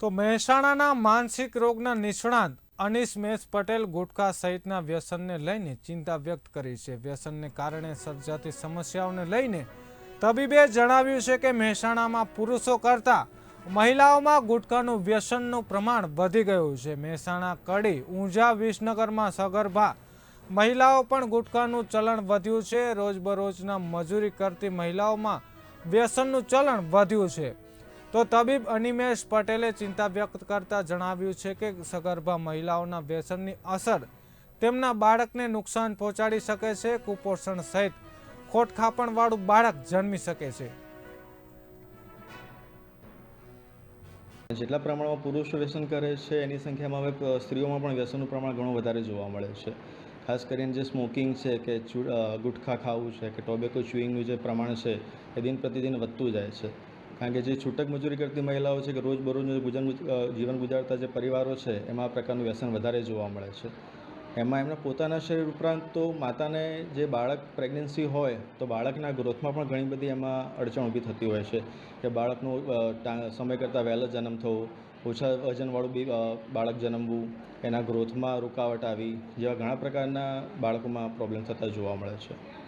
તો મહેસાણાના માનસિક રોગના નિષ્ણાત અનિશ મેસ પટેલ ગુટખા સહિતના વ્યસનને લઈને ચિંતા વ્યક્ત કરી છે. વ્યસનને કારણે સર્જાતી સમસ્યાઓને લઈને તબીબે જણાવ્યું છે કે મહેસાણામાં પુરુષો કરતાં મહિલાઓમાં ગુટખાનું વ્યસનનું પ્રમાણ વધી ગયું છે. મહેસાણા કડી, ઊંઝા વિસનગરમાં સગર્ભા મહિલાઓ પણ ગુટખાનું ચલણ વધ્યું છે. રોજબરોજના મજૂરી કરતી મહિલાઓમાં વ્યસનનું ચલણ વધ્યું છે. તો તબીબ અનિમેશ પટેલે ચિંતા વ્યક્ત કરતા જણાવ્યું છે કે સગર્ભા મહિલાઓના વ્યસનની અસર તેમના બાળકને નુકસાન પહોંચાડી શકે છે, કુપોષણ સહિત ખોટખાપણવાળું બાળક જન્મી શકે છે. જેટલા પ્રમાણમાં પુરુષો વ્યસન કરે છે, એની સંખ્યામાં હવે સ્ત્રીઓમાં પણ વ્યસનનું પ્રમાણ ઘણું વધારે જોવા મળે છે. ખાસ કરીને જે સ્મોકિંગ છે કે ગુટખા ખાવું છે કે ટોબેકો ચ્યુઇંગનું જે પ્રમાણ છે, એ દિન પ્રતિદિન વધતું જાય છે. કારણ કે જે છૂટક મજૂરી કરતી મહિલાઓ છે કે રોજબરોજ અ, જીવન ગુજારતા જે પરિવારો છે એમાં આ પ્રકારનું વ્યસન વધારે જોવા મળે છે. એમાં એમના પોતાના શરીર ઉપરાંત તો માતાને જે બાળક પ્રેગ્નન્સી હોય તો બાળકના ગ્રોથમાં પણ ઘણી બધી એમાં અડચણ ઊભી થતી હોય છે. કે બાળકનું સમય કરતાં વહેલો જન્મ થવો ઓછા વજનવાળું બી બાળક જન્મવું એના ગ્રોથમાં રૂકાવટ આવી જેવા ઘણા પ્રકારના બાળકોમાં પ્રોબ્લેમ થતા જોવા મળે છે.